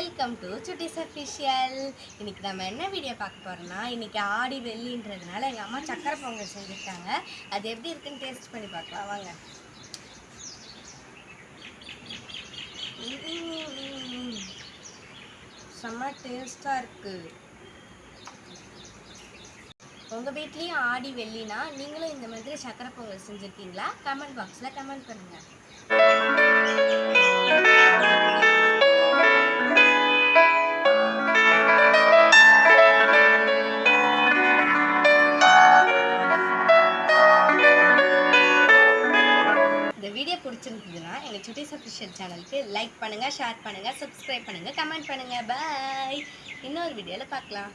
Welcome to சுட்டிஸ் official இன்னைக்கு நம்ம என்ன வீடியோ பார்க்க போறோம்னா இன்னைக்கு ஆடி வெள்ளின்றதுனால எங்கள் அம்மா சக்கரை பொங்கல் செஞ்சுருக்காங்க. அது எப்படி இருக்குன்னு டேஸ்ட் பண்ணி பார்க்கலாம். வாங்க. செம்ம டேஸ்ட்டாக இருக்கு. உங்கள் வீட்லேயும் ஆடி வெள்ளினா நீங்களும் இந்த மாதிரி சக்கரை பொங்கல் செஞ்சுருக்கீங்களா? கமெண்ட் பாக்ஸில் கமெண்ட் பண்ணுங்கள் இந்த வீடியோ பிடிச்சிருந்ததுன்னா எங்கள் சுட்டிஸ் அஃபிஷியல் சேனலுக்கு லைக் பண்ணுங்கள் ஷேர் பண்ணுங்கள் சப்ஸ்கிரைப் பண்ணுங்கள் கமெண்ட் பண்ணுங்கள் பாய் இன்னொரு வீடியோவில் பார்க்கலாம்.